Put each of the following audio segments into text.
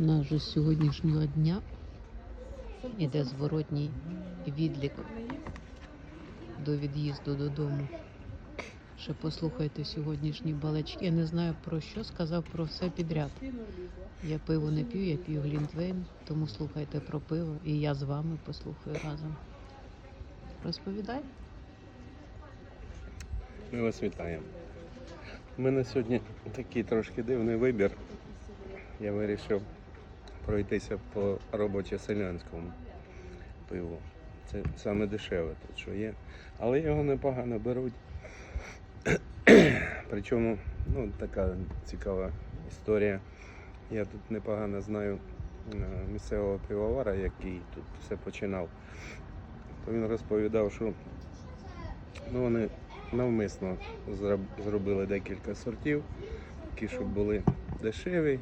У нас же з сьогоднішнього дня іде зворотній відлік до від'їзду додому. Ще послухайте сьогоднішні балачки. Я не знаю про що сказав про все підряд. Я пиво не п'ю, я п'ю глінтвейн, тому слухайте про пиво, і я з вами послухаю разом. Розповідай. Ми вас вітаємо. У мене сьогодні такий трошки дивний вибір. Я вирішив пройтися по робочо-селянському пиву. Це саме дешеве тут, що є. Але його непогано беруть. Причому ну, така цікава історія. Я тут непогано знаю е, місцевого пивовара, який тут все починав. То він розповідав, що ну, вони навмисно зробили декілька сортів, які щоб були дешеві,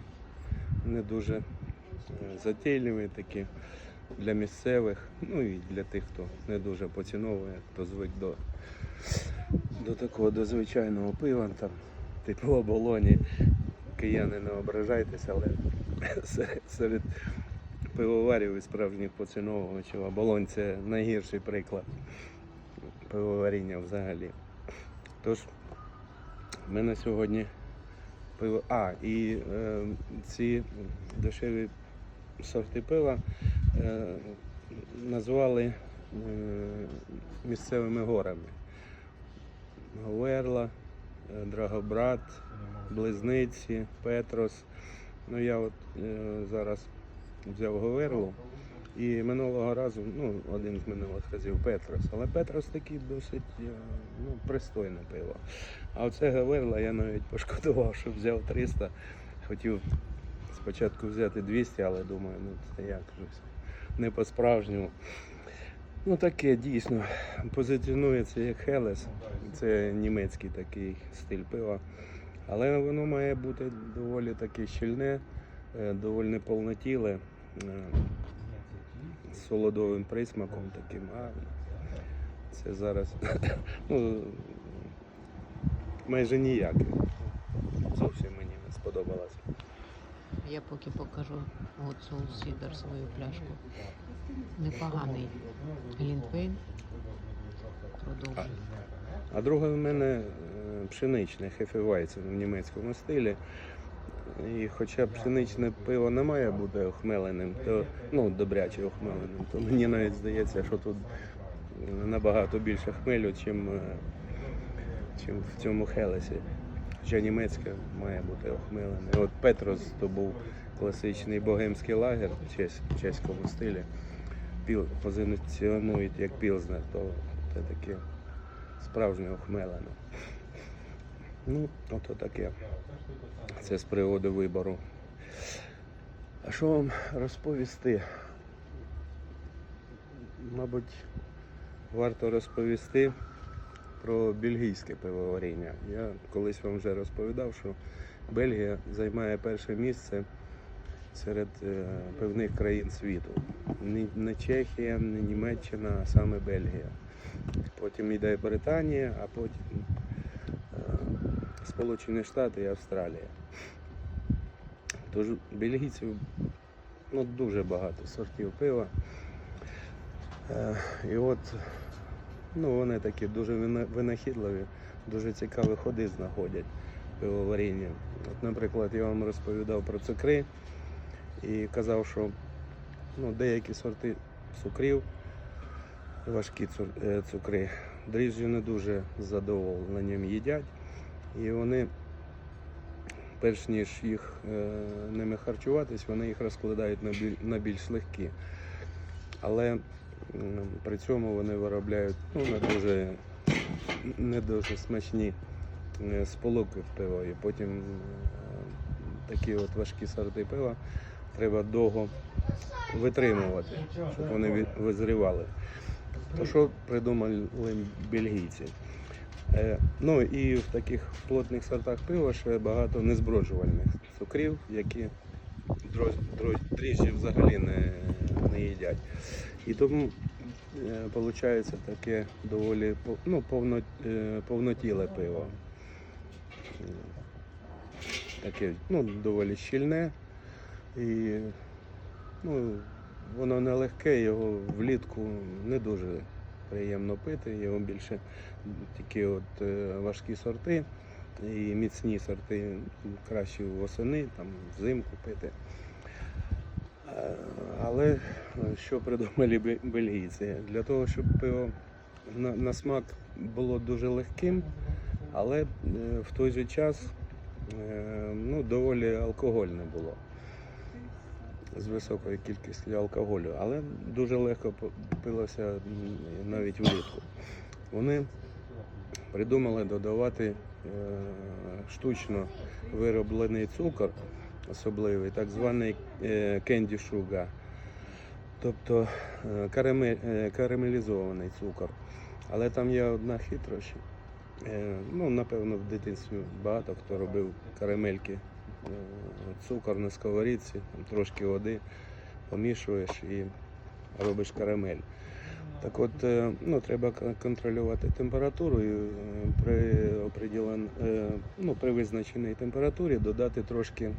не дуже затейливі такі для місцевих, ну і для тих, хто не дуже поціновує, хто звик до, до такого до звичайного пива, там, типу оболоні. Кияни не ображайтеся, але серед, пивоварів і справжніх поціновувачів оболонь це найгірший приклад пивоваріння взагалі. Тож, в мене сьогодні пиво. А, і е, ці дешеві сорти пива е, назвали е, місцевими горами. Говерла, е, Драгобрат, Близниці, Петрос. Ну я от зараз взяв Говерлу. І минулого разу, ну, один з минулих разів Петрос. Але Петрос такий досить ну, пристойне пиво. А оце Гаверла я навіть пошкодував, що взяв 300. Хотів спочатку взяти 200, але думаю, ну це як щось не по-справжньому. Ну таке дійсно позиціонується як Хелес. Це німецький такий стиль пива. Але воно має бути доволі таке щільне, е, доволі повнотіле. е, з солодовим присмаком таким, а це зараз ну, майже ніяке. Зовсім мені не сподобалося. Я поки покажу Гуцул Сідер свою пляшку. Непоганий глінтвейн. Продовжуй. А друге в мене е, пшеничне хефевайцен в німецькому стилі. І хоча пшеничне пиво не має бути охмеленим, то ну добряче охмеленим, то мені навіть здається, що тут набагато більше хмелю, чим, е, чим в цьому хелесі. Хоча німецьке має бути охмелене. От Петрос то був класичний богемський лагер в чеському стилі. Піл позиціонують як пілзнер, то це таке справжнє охмелене. Ну, ото таке. Це з приводу вибору. А що вам розповісти? Мабуть, варто розповісти про бельгійське пивоваріння. Я колись вам вже розповідав, що Бельгія займає перше місце серед е, пивних країн світу. Не Чехія, не Німеччина, а саме Бельгія. Потім йде Британія, а потім е, Сполучені Штати і Австралія. Тож бельгійців ну, дуже багато сортів пива. Е, і от ну, вони такі дуже винахідливі, дуже цікаві ходи знаходять пивоваріння. От, наприклад, я вам розповідав про цукри і казав, що ну, деякі сорти цукрів, важкі е, цукри, дріжджі не дуже з задоволенням їдять. І вони, перш ніж їх е, ними харчуватись, вони їх розкладають на, біль, на більш легкі. Але при цьому вони виробляють ну, не дуже, не дуже смачні е, сполуки в пиво. І потім е, такі от важкі сорти пива треба довго витримувати, щоб вони визрівали. То що придумали бельгійці? Е, Ну і в таких плотних сортах пива ще багато незброджувальних цукрів, які дріжджі взагалі не, не їдять. І тому виходить таке доволі ну, повно, е, повнотіле пиво. Таке ну, доволі щільне, І ну, воно не легке, його влітку не дуже приємно пити. Його більше тільки от е, важкі сорти і міцні сорти краще восени, там, взимку пити. Але е, що придумали бельгійці? Для того, щоб пиво на, на смак було дуже легким, але е, в той же час е, ну, доволі алкогольне було. З високою кількістю алкоголю, але дуже легко пилося навіть влітку. Вони придумали додавати штучно вироблений цукор, особливий, так званий е, candy sugar, тобто е, е, карамелізований цукор. Але там є одна хитрощ. Ну, напевно, в дитинстві багато хто робив карамельки, цукор на сковорідці, там трошки води помішуєш і робиш карамель. Так от, ну, треба контролювати температуру і при, ну, при визначеній температурі додати трошки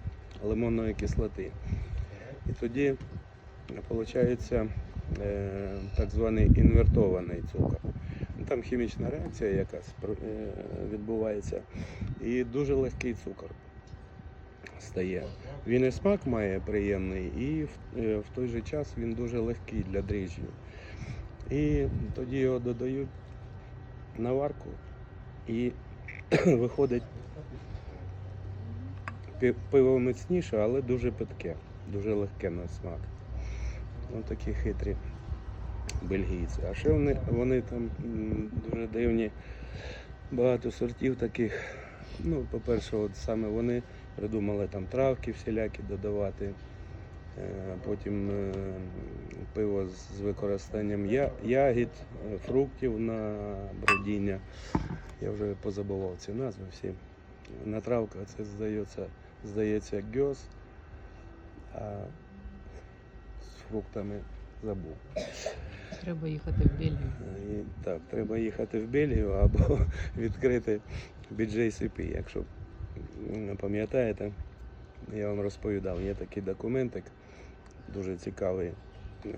лимонної кислоти. І тоді виходить так званий інвертований цукор. Ну, Там хімічна реакція якась е, відбувається. І дуже легкий цукор стає. Він і смак має приємний, і в, е, в той же час він дуже легкий для дріжджів. І тоді його додають на варку і виходить пиво міцніше, але дуже питке, дуже легке на смак. Ось такі хитрі бельгійці. А ще вони, вони там дуже дивні, багато сортів таких. Ну, по-перше, от саме вони придумали там травки всілякі додавати. Е, Потім е, пиво з використанням ягід, е, фруктів на бродіння. Я вже позабував ці назви всі. На травках це здається, здається гьоз, а з фруктами забув. Треба їхати в Бельгію. І, так, треба їхати в Бельгію або відкрити BJCP. Якщо пам'ятаєте, я вам розповідав, є такий документик, дуже цікавий. Е,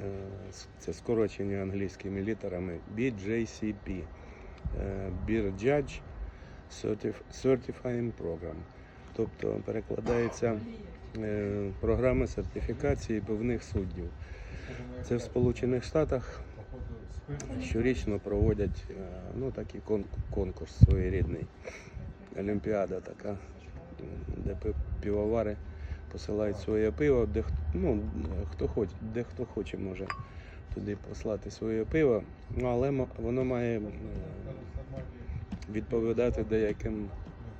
Це скорочення англійськими літерами BJCP. е, Beer Judge Certif- Certifying Program. Тобто перекладається е, програма сертифікації певних суддів. Це в Сполучених Штатах щорічно проводять е, ну, такий конкурс своєрідний. Олімпіада така, де пи- пивовари посилають своє пиво, де ну, хто хоче, де хто хоче може туди послати своє пиво, але воно має відповідати деяким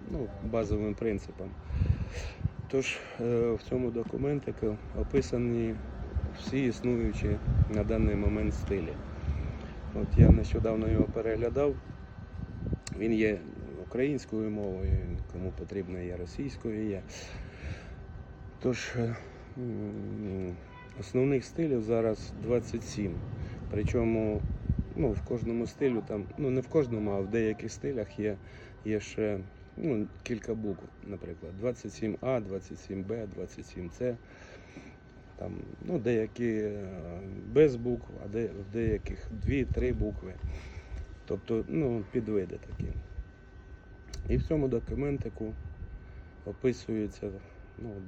ну, базовим принципам. Тож е, в цьому документику описані всі існуючі на даний момент стилі. От я нещодавно його переглядав. Він є українською мовою, кому потрібно є російською є. Тож е, основних стилів зараз 27. Причому ну, в кожному стилю там, ну не в кожному, а в деяких стилях є, є ще ну, кілька букв, наприклад, 27А, 27Б, 27С. Там, ну, деякі е, без букв, а де, в деяких дві-три букви. Тобто, ну, підвиди такі. І в цьому документику описується ну,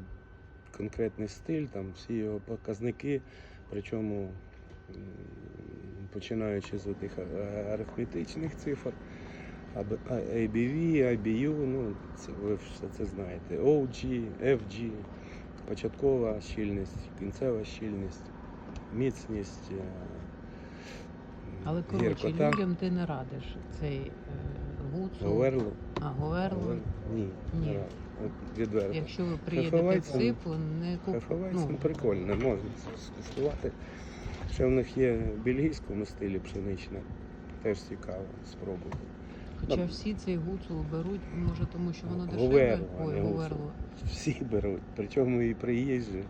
конкретний стиль, там всі його показники, причому починаючи з тих арифметичних цифр, ABV, IBU, ну, це, ви все це знаєте, OG, FG, початкова щільність, кінцева щільність, міцність. е, Але коротше, гіркота. людям ти не радиш цей е, гуцул, Говерло. а говерло. Ні. Ні. не раджу. От Відверто. Якщо ви приїдете в Сипу, не купуйте. Хефевайцен прикольно, можна скуштувати. Ще в них є в бельгійському стилі пшеничне. Теж цікаво спробувати. Хоча всі цей гуцул беруть, може тому що воно дешеве. Говерло, Ой, говерло. Всі беруть, причому і приїжджі.